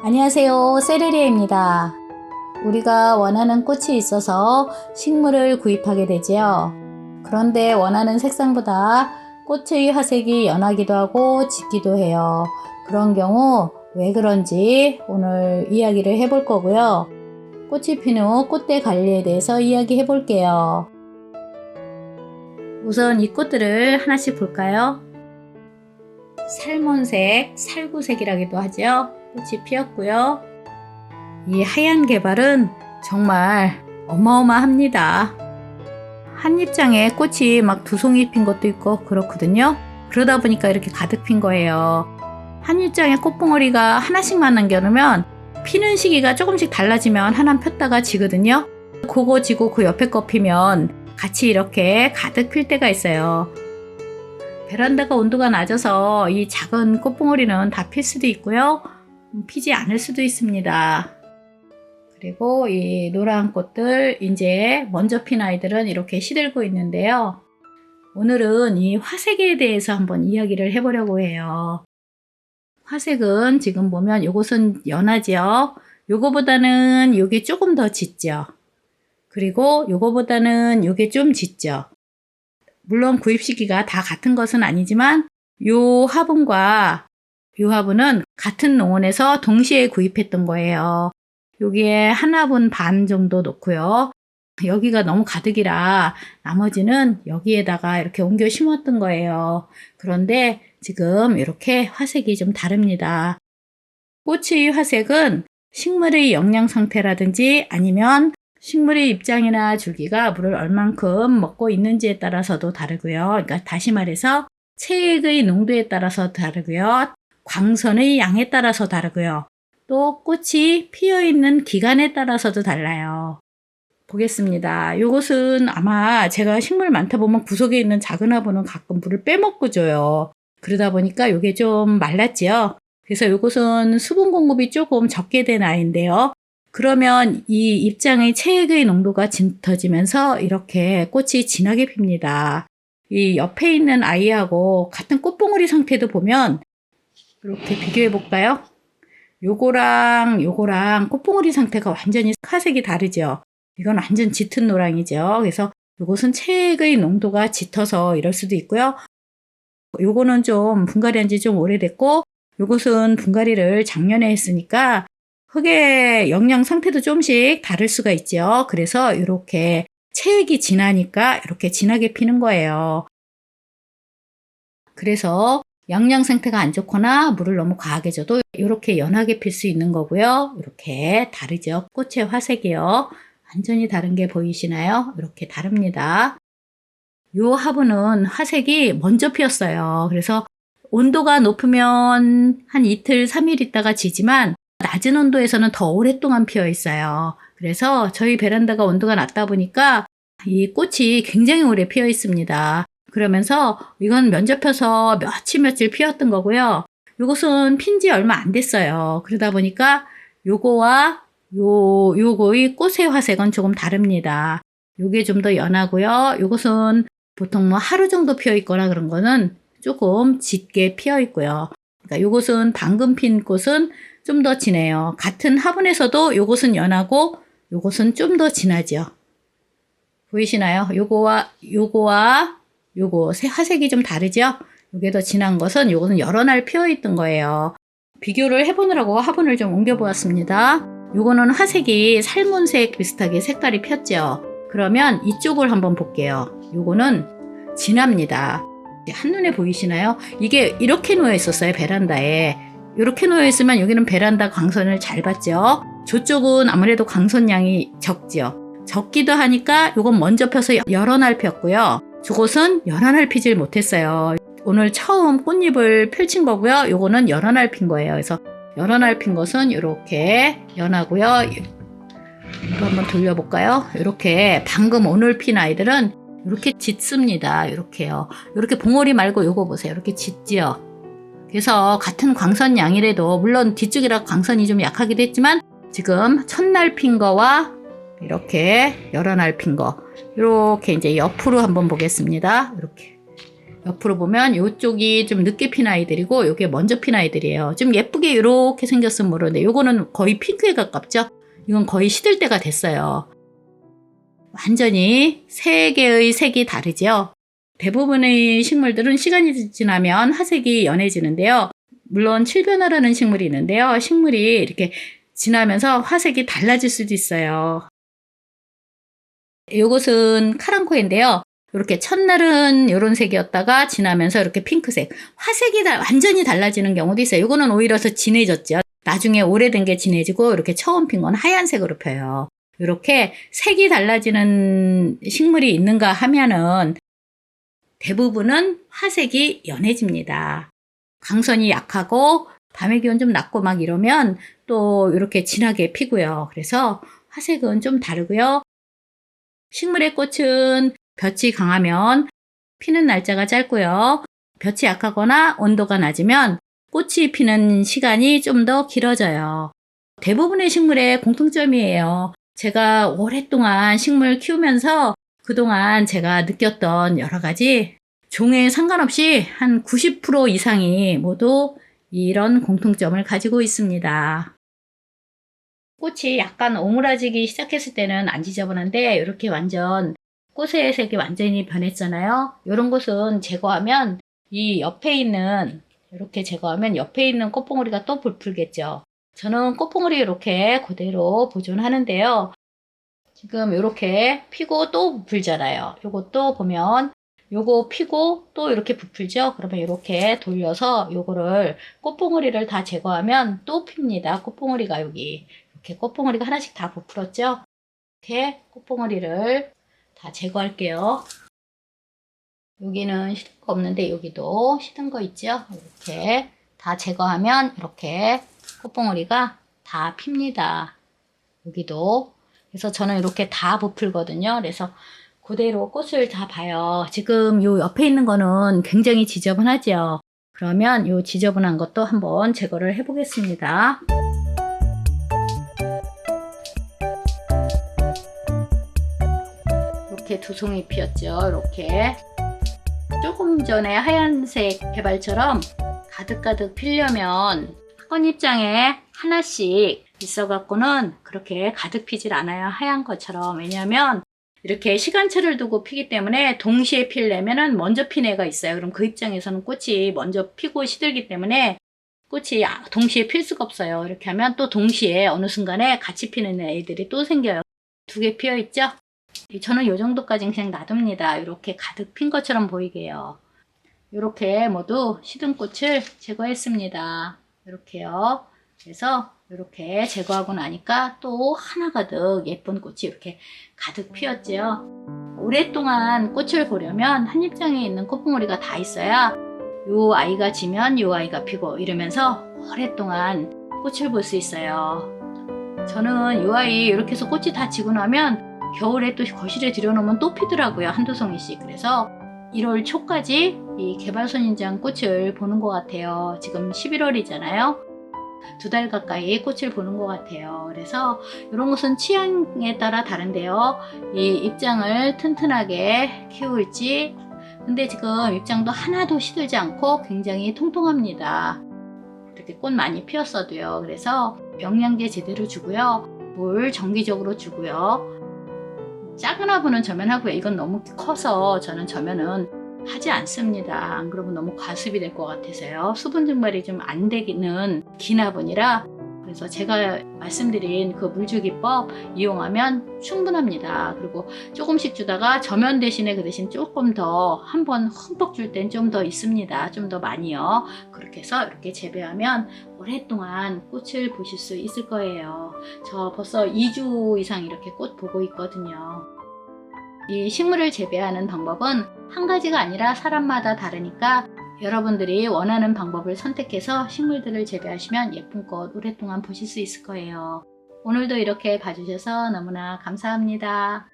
안녕하세요. 세레리아입니다. 우리가 원하는 꽃이 있어서 식물을 구입하게 되지요. 그런데 원하는 색상보다 꽃의 화색이 연하기도 하고 짙기도 해요. 그런 경우 왜 그런지 오늘 이야기를 해볼 거고요. 꽃이 핀후 꽃대 관리에 대해서 이야기해 볼게요. 우선 이 꽃들을 하나씩 볼까요? 살몬색, 살구색이라기도 하죠. 꽃이 피었고요. 이 하얀 개발은 정말 어마어마합니다. 한 입장에 꽃이 막 두 송이 핀 것도 있고 그렇거든요. 그러다 보니까 이렇게 가득 핀 거예요. 한 입장에 꽃봉오리가 하나씩만 남겨놓으면 피는 시기가 조금씩 달라지면 하나 폈다가 지거든요. 그거 지고 그 옆에 거 피면 같이 이렇게 가득 필 때가 있어요. 베란다가 온도가 낮아서 이 작은 꽃봉오리는 다 필 수도 있고요. 피지 않을 수도 있습니다. 그리고 이 노란 꽃들 이제 먼저 핀 아이들은 이렇게 시들고 있는데요. 오늘은 이 화색에 대해서 한번 이야기를 해보려고 해요. 화색은 지금 보면 요것은 연하죠. 요거보다는 요게 조금 더 짙죠. 그리고 요거보다는 요게 좀 짙죠. 물론 구입 시기가 다 같은 것은 아니지만 요 화분과 요 화분은 같은 농원에서 동시에 구입했던 거예요. 여기에 한 화분 반 정도 놓고요. 여기가 너무 가득이라 나머지는 여기에다가 이렇게 옮겨 심었던 거예요. 그런데 지금 이렇게 화색이 좀 다릅니다. 꽃의 화색은 식물의 영양 상태라든지 아니면 식물의 입장이나 줄기가 물을 얼만큼 먹고 있는지에 따라서도 다르고요. 그러니까 다시 말해서 체액의 농도에 따라서 다르고요. 광선의 양에 따라서 다르고요. 또 꽃이 피어 있는 기간에 따라서도 달라요. 보겠습니다. 요것은 아마 제가 식물 많다 보면 구석에 있는 작은 화분은 가끔 물을 빼먹고 줘요. 그러다 보니까 요게 좀 말랐지요. 그래서 요것은 수분 공급이 조금 적게 된 아이인데요. 그러면 이 입장의 체액의 농도가 짙어지면서 이렇게 꽃이 진하게 핍니다. 이 옆에 있는 아이하고 같은 꽃봉오리 상태도 보면 이렇게 비교해 볼까요? 요거랑 요거랑 꽃봉오리 상태가 완전히 화색이 다르죠. 이건 완전 짙은 노랑이죠. 그래서 요것은 체액의 농도가 짙어서 이럴 수도 있고요. 요거는 좀 분갈이 한 지 좀 오래됐고 요것은 분갈이를 작년에 했으니까 흙의 영양 상태도 좀씩 다를 수가 있죠. 그래서 이렇게 체액이 진하니까 이렇게 진하게 피는 거예요. 그래서 영양 상태가 안 좋거나 물을 너무 과하게 줘도 이렇게 연하게 필 수 있는 거고요. 이렇게 다르죠. 꽃의 화색이요. 완전히 다른 게 보이시나요? 이렇게 다릅니다. 요 화분은 화색이 먼저 피었어요. 그래서 온도가 높으면 한 이틀, 3일 있다가 지지만 낮은 온도에서는 더 오랫동안 피어 있어요. 그래서 저희 베란다가 온도가 낮다 보니까 이 꽃이 굉장히 오래 피어 있습니다. 그러면서 이건 면접혀서 며칠 며칠 피었던 거고요. 요것은 핀 지 얼마 안 됐어요. 그러다 보니까 요거와 요, 요거의 꽃의 화색은 조금 다릅니다. 요게 좀 더 연하고요. 요것은 보통 뭐 하루 정도 피어 있거나 그런 거는 조금 짙게 피어 있고요. 그러니까 요것은 방금 핀 꽃은 좀 더 진해요. 같은 화분에서도 요것은 연하고 요것은 좀 더 진하죠. 보이시나요? 요거와 요거와 요거 색- 화색이 좀 다르죠? 요게 더 진한 것은 요것은 여러 날 피어 있던 거예요. 비교를 해보느라고 화분을 좀 옮겨 보았습니다. 요거는 화색이 살몬색 비슷하게 색깔이 폈죠. 그러면 이쪽을 한번 볼게요. 요거는 진합니다. 한눈에 보이시나요? 이게 이렇게 놓여 있었어요, 베란다에. 이렇게 놓여 있으면 여기는 베란다 광선을 잘 받죠. 저쪽은 아무래도 광선량이 적죠. 적기도 하니까 요건 먼저 펴서 여러 날 폈고요. 저것은 날 피질 못했어요. 오늘 처음 꽃잎을 펼친 거고요. 요거는 날핀 거예요. 그래서 날핀 것은 이렇게 연하고요. 한번 돌려볼까요? 이렇게 방금 오늘 핀 아이들은 이렇게 짙습니다. 이렇게요. 이렇게 봉오리 말고 요거 보세요. 이렇게 짙지요. 그래서 같은 광선 양이라도 물론 뒤쪽이라 광선이 좀 약하기도 했지만 지금 첫날 핀 거와 이렇게 여러 날핀거 이렇게 이제 옆으로 한번 보겠습니다. 이렇게 옆으로 보면 이쪽이 좀 늦게 핀 아이들이고 이게 먼저 핀 아이들이에요. 좀 예쁘게 이렇게 생겼으면 모르는데 요거는 거의 핑크에 가깝죠? 이건 거의 시들 때가 됐어요. 완전히 세 개의 색이 다르죠? 대부분의 식물들은 시간이 지나면 화색이 연해지는데요. 물론 칠변화라는 식물이 있는데요. 식물이 이렇게 지나면서 화색이 달라질 수도 있어요. 이것은 카랑코인데요. 이렇게 첫날은 이런 색이었다가 지나면서 이렇게 핑크색, 화색이 다- 완전히 달라지는 경우도 있어요. 이거는 오히려 더 진해졌죠. 나중에 오래된 게 진해지고 이렇게 처음 핀 건 하얀색으로 펴요. 이렇게 색이 달라지는 식물이 있는가 하면은 대부분은 화색이 연해집니다. 강선이 약하고 밤의 기온 좀 낮고 막 이러면 또 이렇게 진하게 피고요. 그래서 화색은 좀 다르고요. 식물의 꽃은 볕이 강하면 피는 날짜가 짧고요. 볕이 약하거나 온도가 낮으면 꽃이 피는 시간이 좀 더 길어져요. 대부분의 식물의 공통점이에요. 제가 오랫동안 식물 키우면서 그동안 제가 느꼈던 여러 가지 종에 상관없이 한 90% 이상이 모두 이런 공통점을 가지고 있습니다. 꽃이 약간 오므라지기 시작했을 때는 안 지저분한데 이렇게 완전 꽃의 색이 완전히 변했잖아요. 이런 것은 제거하면 이 옆에 있는 이렇게 제거하면 옆에 있는 꽃봉오리가 또 불풀겠죠. 저는 꽃봉오리 이렇게 그대로 보존하는데요. 지금 이렇게 피고 또 부풀잖아요. 요것도 보면 요거 피고 또 이렇게 부풀죠. 그러면 이렇게 돌려서 요거를 꽃봉오리를 다 제거하면 또 핍니다. 꽃봉오리가 여기 이렇게 꽃봉오리가 하나씩 다 부풀었죠. 이렇게 꽃봉오리를 다 제거할게요. 여기는 시든 거 없는데 여기도 시든 거 있죠. 이렇게 다 제거하면 이렇게 꽃봉오리가 다 핍니다. 여기도 그래서 저는 이렇게 다 부풀거든요. 그래서 그대로 꽃을 다 봐요. 지금 요 옆에 있는 거는 굉장히 지저분하죠. 그러면 요 지저분한 것도 한번 제거를 해보겠습니다. 이렇게 두 송이 피었죠. 이렇게 조금 전에 하얀색 개발처럼 가득가득 피려면 꽃잎장에 하나씩 있어갖고는 그렇게 가득 피질 않아요. 하얀 것처럼. 왜냐하면 이렇게 시간차를 두고 피기 때문에 동시에 피려면은 먼저 핀 애가 있어요. 그럼 그 입장에서는 꽃이 먼저 피고 시들기 때문에 꽃이 아- 동시에 필 수가 없어요. 이렇게 하면 또 동시에 어느 순간에 같이 피는 애들이 또 생겨요. 두 개 피어 있죠? 저는 이 정도까지 그냥 놔둡니다. 이렇게 가득 핀 것처럼 보이게요. 이렇게 모두 시든 꽃을 제거했습니다. 이렇게요. 그래서 이렇게 제거하고 나니까 또 하나 가득 예쁜 꽃이 이렇게 가득 피었죠. 오랫동안 꽃을 보려면 한 입장에 있는 꽃봉오리가 다 있어야 요 아이가 지면 요 아이가 피고 이러면서 오랫동안 꽃을 볼 수 있어요. 저는 요 아이 이렇게 해서 꽃이 다 지고 나면 겨울에 또 거실에 들여놓으면 또 피더라고요. 한두 송이씩. 그래서 1월 초까지 이 개발선인장 꽃을 보는 것 같아요. 지금 11월이잖아요. 두 달 가까이 꽃을 보는 것 같아요. 그래서 이런 것은 취향에 따라 다른데요. 이 입장을 튼튼하게 키울지, 근데 지금 입장도 하나도 시들지 않고 굉장히 통통합니다. 이렇게 꽃 많이 피었어도요. 그래서 영양제 제대로 주고요. 물 정기적으로 주고요. 작은 화분은 저면하고요. 이건 너무 커서 저는 저면은 하지 않습니다. 안 그러면 너무 과습이 될 것 같아서요. 수분 증발이 좀 안 되기는 긴 화분이라 그래서 제가 말씀드린 그 물주기법 이용하면 충분합니다. 그리고 조금씩 주다가 저면 대신에 그 대신 조금 더 한 번 흠뻑 줄 땐 좀 더 있습니다. 좀 더 많이요. 그렇게 해서 이렇게 재배하면 오랫동안 꽃을 보실 수 있을 거예요. 저 벌써 2주 이상 이렇게 꽃 보고 있거든요. 이 식물을 재배하는 방법은 한 가지가 아니라 사람마다 다르니까 여러분들이 원하는 방법을 선택해서 식물들을 재배하시면 예쁜 꽃 오랫동안 보실 수 있을 거예요. 오늘도 이렇게 봐주셔서 너무나 감사합니다.